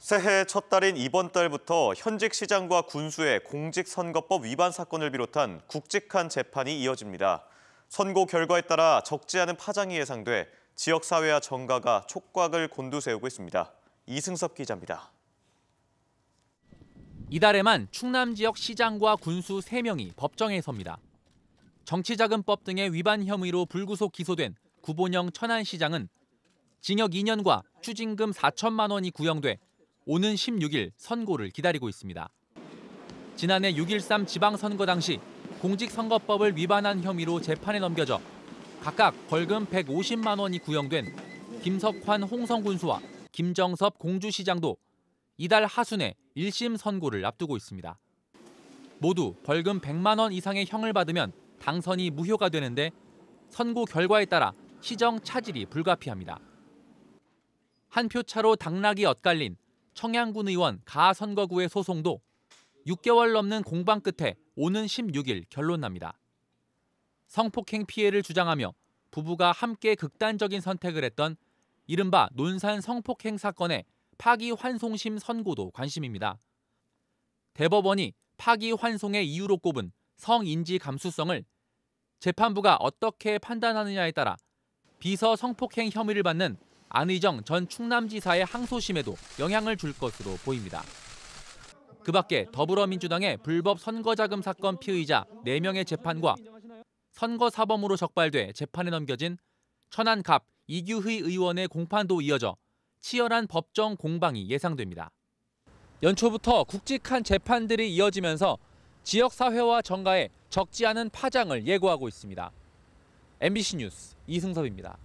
새해 첫 달인 이번 달부터 현직 시장과 군수의 공직선거법 위반 사건을 비롯한 굵직한 재판이 이어집니다. 선고 결과에 따라 적지 않은 파장이 예상돼 지역사회와 정가가 촉각을 곤두세우고 있습니다. 이승섭 기자입니다. 이달에만 충남 지역 시장과 군수 3명이 법정에 섭니다. 정치자금법 등의 위반 혐의로 불구속 기소된 구본영 천안시장은 징역 2년과 추징금 4천만 원이 구형돼 오는 16일 선고를 기다리고 있습니다. 지난해 6.13 지방선거 당시 공직선거법을 위반한 혐의로 재판에 넘겨져 각각 벌금 150만 원이 구형된 김석환 홍성군수와 김정섭 공주시장도 이달 하순에 1심 선고를 앞두고 있습니다. 모두 벌금 100만 원 이상의 형을 받으면 당선이 무효가 되는데 선고 결과에 따라 시정 차질이 불가피합니다. 한 표 차로 당락이 엇갈린 청양군 의원 가 선거구의 소송도 6개월 넘는 공방 끝에 오는 16일 결론납니다. 성폭행 피해를 주장하며 부부가 함께 극단적인 선택을 했던 이른바 논산 성폭행 사건의 파기환송심 선고도 관심입니다. 대법원이 파기환송의 이유로 꼽은 성인지 감수성을 재판부가 어떻게 판단하느냐에 따라 비서 성폭행 혐의를 받는 안의정 전 충남지사의 항소심에도 영향을 줄 것으로 보입니다. 그 밖에 더불어민주당의 불법 선거자금 사건 피의자 4명의 재판과 선거사범으로 적발돼 재판에 넘겨진 천안갑 이규희 의원의 공판도 이어져 치열한 법정 공방이 예상됩니다. 연초부터 굵직한 재판들이 이어지면서 지역사회와 정가에 적지 않은 파장을 예고하고 있습니다. MBC 뉴스 이승섭입니다.